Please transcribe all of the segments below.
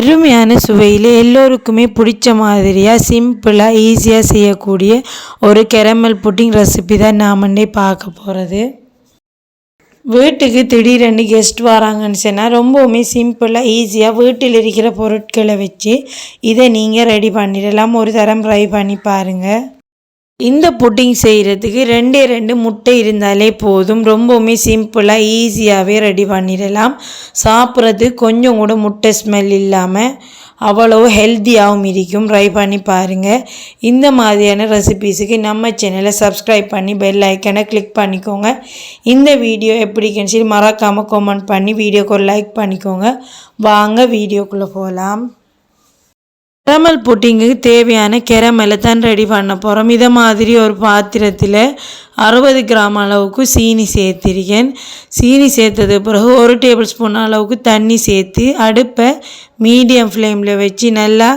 அருமையான சுவையில் எல்லோருக்குமே பிடிச்ச மாதிரியாக சிம்பிளாக ஈஸியாக செய்யக்கூடிய ஒரு கெரமல் புட்டிங் ரெசிபி தான் நாம் பார்க்க போகிறது வீட்டுக்கு திடீரென்று கெஸ்ட் வராங்கன்னு சொன்னால் ரொம்பவுமே சிம்பிளாக ஈஸியாக வீட்டில் இருக்கிற பொருட்களை வச்சு இதை நீங்கள் ரெடி பண்ணிடலாம். ஒரு தரம் ட்ரை பண்ணி பாருங்கள் இந்த புட்டிங் செய்கிறதுக்கு ரெண்டே ரெண்டு முட்டை இருந்தாலே போதும். ரொம்பவுமே சிம்பிளாக ஈஸியாகவே ரெடி பண்ணிடலாம். சாப்பிட்றது கொஞ்சம் கூட முட்டை ஸ்மெல் இல்லாமல் அவ்வளோ ஹெல்த்தியாகவும் இருக்கும். ட்ரை பண்ணி பாருங்கள் இந்த மாதிரியான ரெசிபீஸுக்கு நம்ம சேனலை சப்ஸ்கிரைப் பண்ணி பெல் ஐக்கனை கிளிக் பண்ணிக்கோங்க. இந்த வீடியோ எப்படிக்குன்னு சொல்லி மறக்காமல் கமெண்ட் பண்ணி வீடியோக்கு ஒரு லைக் பண்ணிக்கோங்க. வாங்க வீடியோக்குள்ளே போகலாம் கேரமல் புட்டிங்குக்கு தேவையான கேரமலை தான் ரெடி பண்ண போகிறோம் இதை மாதிரி ஒரு பாத்திரத்தில் அறுபது கிராம் அளவுக்கு சீனி சேர்த்திருக்கேன். சீனி சேர்த்தது பிறகு ஒரு டேபிள் ஸ்பூன் அளவுக்கு தண்ணி சேர்த்து அடுப்பை மீடியம் ஃப்ளேமில் வச்சு நல்லா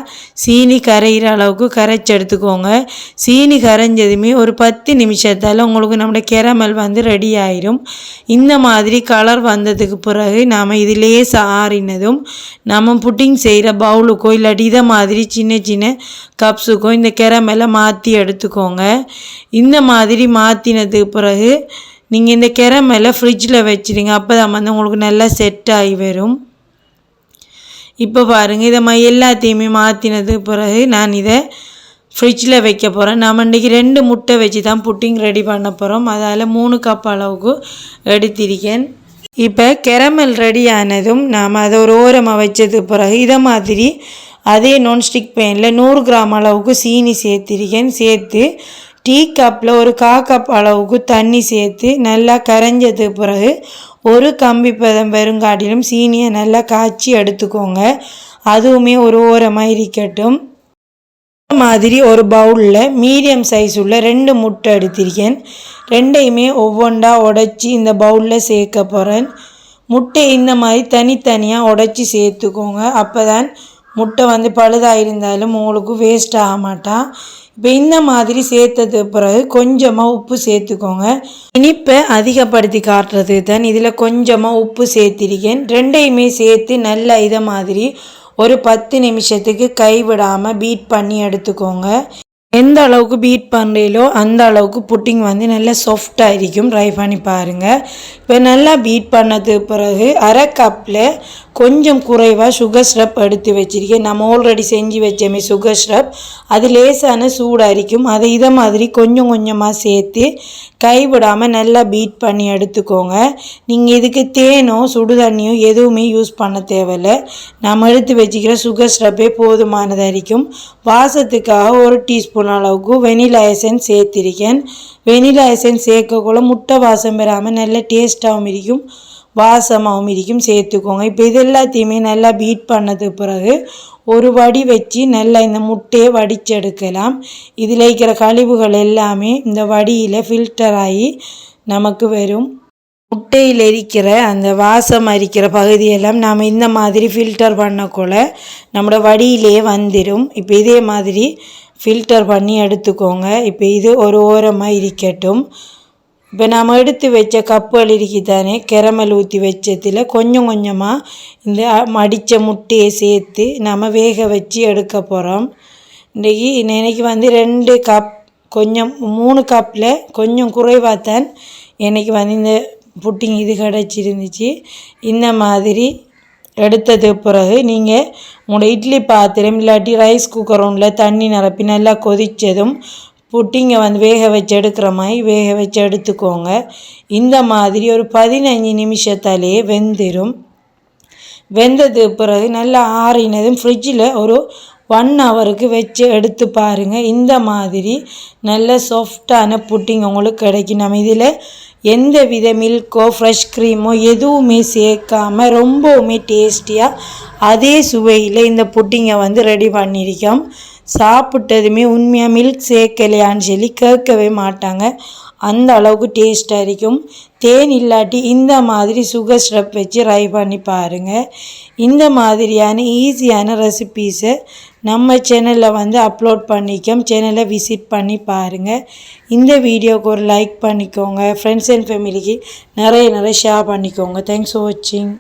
சீனி கரைகிற அளவுக்கு கரைச்சி எடுத்துக்கோங்க சீனி கரைஞ்சதுமே ஒரு பத்து நிமிஷத்தால் உங்களுக்கு நம்மளோட கெரமல் வந்து ரெடி ஆயிரும். இந்த மாதிரி கலர் வந்ததுக்கு பிறகு நாம் இதிலேயே ஆறினதும் நம்ம புட்டிங் செய்கிற பவுலுக்கோ இல்லாட்டி இதை மாதிரி சின்ன சின்ன கப்ஸுக்கோ இந்த கெரமலை மாற்றி எடுத்துக்கோங்க. இந்த மாதிரி மாற்றி மாற்றினதுக்கு பிறகு நீங்கள் இந்த கெரமலை ஃப்ரிட்ஜில் வச்சுருங்க. அப்போ தான் வந்து உங்களுக்கு நல்லா செட் ஆகி வரும். இப்போ பாருங்கள் இதை மாதிரி எல்லாத்தையுமே மாற்றினதுக்கு பிறகு நான் இதை ஃப்ரிட்ஜில் வைக்க போகிறேன் நம்ம இன்றைக்கி ரெண்டு முட்டை வச்சு தான் புட்டிங் ரெடி பண்ண போகிறோம் அதால் மூணு கப் அளவுக்கு எடுத்திருக்கேன். இப்போ கெரமல் ரெடி ஆனதும் நாம் அதை ஒரு ஓரமாக வச்சதுக்கு பிறகு இதை மாதிரி அதே நான்ஸ்டிக் பேனில் நூறு கிராம் அளவுக்கு சீனி சேர்த்திருக்கேன். சேர்த்து டீ கப்பில் ஒரு கா கப் அளவுக்கு தண்ணி சேர்த்து நல்லா கரைஞ்சதுக்கு பிறகு ஒரு கம்பி பதம் பெருங்காட்டிலும் சீனியை நல்லா காய்ச்சி எடுத்துக்கோங்க. அதுவுமே ஒரு ஓரமாக இருக்கட்டும். மாதிரி ஒரு பவுலில் மீடியம் சைஸ் உள்ள ரெண்டு முட்டை எடுத்திருக்கேன். ரெண்டையுமே ஒவ்வொன்றா உடச்சி இந்த பவுலில் சேர்க்க போகிறேன் முட்டை இந்த மாதிரி தனித்தனியாக உடச்சி சேர்த்துக்கோங்க. அப்போ தான் முட்டை வந்து பழுதாக இருந்தாலும் உங்களுக்கு வேஸ்ட் ஆக மாட்டான். இப்போ இந்த மாதிரி சேர்த்தது பிறகு கொஞ்சமாக உப்பு சேர்த்துக்கோங்க. இனிப்பை அதிகப்படுத்தி காட்டுறது தான். இதில் கொஞ்சமாக உப்பு சேர்த்திருக்கேன். ரெண்டையுமே சேர்த்து நல்ல இதை மாதிரி ஒரு பத்து நிமிஷத்துக்கு கைவிடாமல் பீட் பண்ணி எடுத்துக்கோங்க. எந்த அளவுக்கு பீட் பண்ணுறீங்களோ அந்த அளவுக்கு புட்டிங் வந்து நல்லா சாஃப்டாக இருக்கும். ட்ரை பண்ணி பாருங்கள் இப்போ நல்லா பீட் பண்ணது பிறகு அரை கப்பில் கொஞ்சம் குறைவாக சுகர் ஸ்ரப் எடுத்து வச்சுருக்கேன். நம்ம ஆல்ரெடி செஞ்சு வச்சோமே சுகர் ஸ்ரப் அது லேசான சூடு அரிக்கும். அதை இதை மாதிரி கொஞ்சம் கொஞ்சமாக சேர்த்து கைவிடாமல் நல்லா பீட் பண்ணி எடுத்துக்கோங்க. நீங்கள் இதுக்கு தேனோ சுடு தண்ணியோ எதுவுமே யூஸ் பண்ண தேவையில்லை. நம்ம எடுத்து வச்சுக்கிற சுகர் ஸ்ரப்பே போதுமானதாக இருக்கும் வாசத்துக்காக ஒரு டீஸ்பூன் அளவுக்கு வெனிலா எசன்ஸ் சேர்த்திருக்கேன். வெனிலா எசன்ஸ் சேர்க்கக்குள்ள முட்டை வாசம் பெறாமல் நல்ல டேஸ்ட்டாகவும் இருக்கும். வாசமாகவும் இருக்கும் சேர்த்துக்கோங்க. இப்போ இது எல்லாத்தையுமே நல்லா பீட் பண்ணதுக்கு பிறகு ஒரு வடி வச்சு நல்லா இந்த முட்டையை வடிச்செடுக்கலாம். இதில் இருக்கிற கழிவுகள் எல்லாமே இந்த வடியில் ஃபில்டர் ஆகி நமக்கு வரும். முட்டையில் இருக்கிற அந்த வாசம் அரிக்கிற பகுதியெல்லாம் நாம் இந்த மாதிரி ஃபில்டர் பண்ணக்குள்ள நம்மளோட வடியிலே வந்துடும் இப்போ இதே மாதிரி ஃபில்டர் பண்ணி எடுத்துக்கோங்க. இப்போ இது ஒரு ஓரமாக இருக்கட்டும். இப்போ நாம் எடுத்து வச்ச கப்புகள் தானே கெரமல் ஊற்றி வச்சதில் கொஞ்சம் கொஞ்சமாக இந்த மடித்த முட்டையை சேர்த்து நம்ம வேக வச்சு எடுக்க போகிறோம் இன்றைக்கி இன்னைக்கு வந்து ரெண்டு கப் கொஞ்சம் மூணு கப்பில் கொஞ்சம் குறைவாக தான் எனக்கு வந்து இந்த புட்டிங் இது கிடச்சிருந்துச்சு இந்த மாதிரி எடுத்தது பிறகு நீங்கள் உங்களோட இட்லி பாத்திரம் இல்லாட்டி ரைஸ் குக்கர் ஒன்றில் தண்ணி நிரப்பி நல்லா கொதித்ததும் புட்டிங்கை வந்து வேக வச்சு எடுக்கிற மாதிரி வேக வச்சு எடுத்துக்கோங்க. இந்த மாதிரி ஒரு பதினஞ்சு நிமிஷத்தாலேயே வெந்துடும் வெந்தது பிறகு நல்லா ஆறினதும் ஃப்ரிட்ஜில் ஒரு ஒன் ஹவருக்கு வச்சு எடுத்து பாருங்கள் இந்த மாதிரி நல்ல சாஃப்டான புட்டிங் உங்களுக்கு கிடைக்கும் நம்ம இதில் எந்த வித மில்கோ ஃப்ரெஷ் க்ரீமோ எதுவுமே சேர்க்காம ரொம்பவுமே டேஸ்டியாக அதே சுவையில் இந்த புட்டிங்கை வந்து ரெடி பண்ணியிருக்கோம். சாப்பிட்டதுமே உண்மையாக மில்க் சேர்க்கலையான்னு சொல்லி கேட்கவே மாட்டாங்க. அந்த அளவுக்கு டேஸ்ட்டாக இருக்கும். தேன் இல்லாட்டி இந்த மாதிரி சுகர் ஸ்ட்ரப் வச்சு ட்ரை பண்ணி பாருங்கள் இந்த மாதிரியான ஈஸியான ரெசிப்பீஸை நம்ம சேனலில் வந்து அப்லோட் பண்ணிக்கோம். சேனலை விசிட் பண்ணி பாருங்கள் இந்த வீடியோவுக்கு ஒரு லைக் பண்ணிக்கோங்க. ஃப்ரெண்ட்ஸ் அண்ட் ஃபேமிலிக்கு நிறைய நிறைய ஷேர் பண்ணிக்கோங்க. தேங்க்ஸ் ஃபார் வாட்சிங்